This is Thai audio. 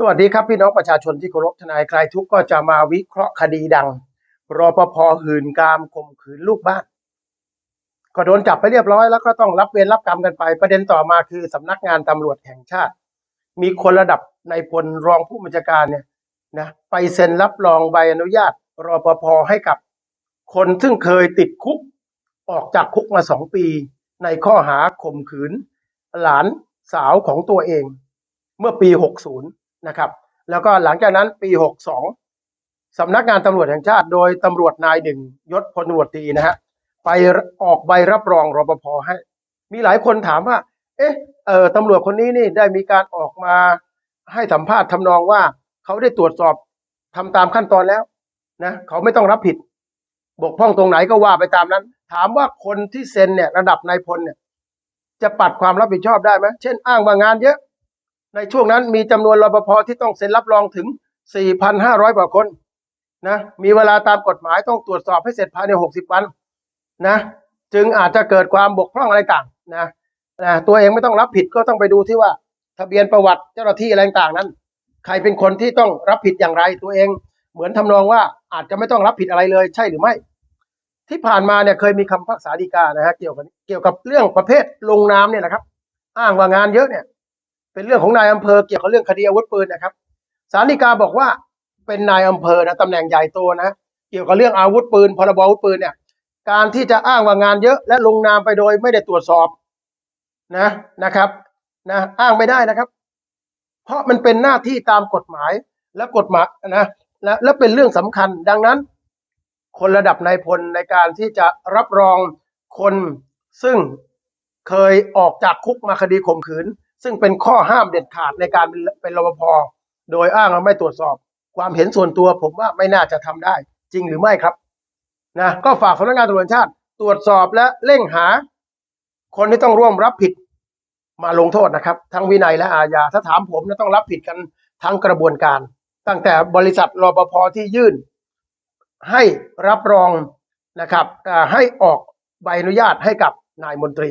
สวัสดีครับพี่น้องประชาชนที่เคารพทนายคลายทุกข์ก็จะมาวิเคราะห์คดีดังรอปภหื่นกามข่มขืนลูกบ้าน ก็โดนจับไปเรียบร้อยแล้วก็ต้องรับเวรรับกรรมกันไป ประเด็นต่อมาคือสำนักงานตำรวจแห่งชาติ มีคนระดับในายพลรองผู้บัญชาการเนี่ยนะไปเซ็นรับรองใบอนุญาตรอปภให้กับ คนซึ่งเคยติดคุก ออกจากคุกมาสองปี ในข้อหาข่มขืน หลานสาวของตัวเอง เมื่อปี 60 นะครับ แล้วก็หลังจากนั้นปี 62สำนักงานตำรวจแห่งชาติ โดยตำรวจนายหนึ่งยศพลตำรวจตรีนะฮะไปออกใบรับรองรปภให้ มีหลายคนถามว่า เอ๊ะเออตำรวจคนนี้นี่ได้มีการออกมาให้สัมภาษณ์ทำนองว่าเขาได้ตรวจสอบทำตามขั้นตอนแล้วนะเขาไม่ต้องรับผิด บกพร่องตรงไหนก็ว่าไปตามนั้น ถามว่าคนที่เซ็นเนี่ยระดับนายพลเนี่ยจะปัดความรับผิดชอบได้ไหมเช่นอ้างว่างานเยอะ ในช่วงนั้นมีจำนวนรปภที่ต้องเซ็นรับรองถึง 4,500กว่าคนนะมีเวลาตามกฎหมายต้องตรวจสอบให้เสร็จภายใน 60 วันนะจึงอาจจะเกิดความบกพร่องอะไรต่างนะนะตัวเองไม่ต้องรับผิดก็ต้องไปดูที่ว่า ทะเบียนประวัติเจ้าหน้าที่อะไรต่างนั้น ใครเป็นคนที่ต้องรับผิดอย่างไรตัวเอง เหมือนทำนองว่าอาจจะไม่ต้องรับผิดอะไรเลยใช่หรือไม่ ที่ผ่านมาเนี่ยเคยมีคำพิพากษาฎีกานะฮะเกี่ยวกับเกี่ยวกับเรื่องประเภทลงนามเนี่ยนะครับ อ้างว่างานเยอะเนี่ย เป็นเรื่องของนายอำเภอเกี่ยวกับเรื่องคดีอาวุธปืนนะครับศาลฎีกาบอกว่าเป็นนายอำเภอนะตำแหน่งใหญ่โตนะเกี่ยวกับเรื่องอาวุธปืนพรบอาวุธปืนเนี่ย การที่จะอ้างว่างานเยอะ และลงนามไปโดยไม่ได้ตรวจสอบนะนะครับนะอ้างไม่ได้นะครับ เพราะมันเป็นหน้าที่ตามกฎหมายและกฎหมายนะและและเป็นเรื่องสำคัญ ดังนั้น คนระดับนายพลในการที่จะรับรองคนซึ่งเคยออกจากคุกมาคดีข่มขืน ซึ่งเป็นข้อห้ามเด็ดขาดในการเป็นรปภโดยอ้างว่าไม่ตรวจสอบ ความเห็นส่วนตัวผมว่าไม่น่าจะทำได้ จริงหรือไม่ครับนะก็ฝากสำนักงานตำรวจชาติ ตรวจสอบและเร่งหา คนที่ต้องร่วมรับผิดมาลงโทษนะครับ ทั้งวินัยและอาญาถ้าถามผมนะต้องรับผิดกันทั้งกระบวนการ ตั้งแต่บริษัทรปภที่ยื่น ให้รับรองนะครับอ่ให้ออกใบอนุญาตให้กับนายมนตรี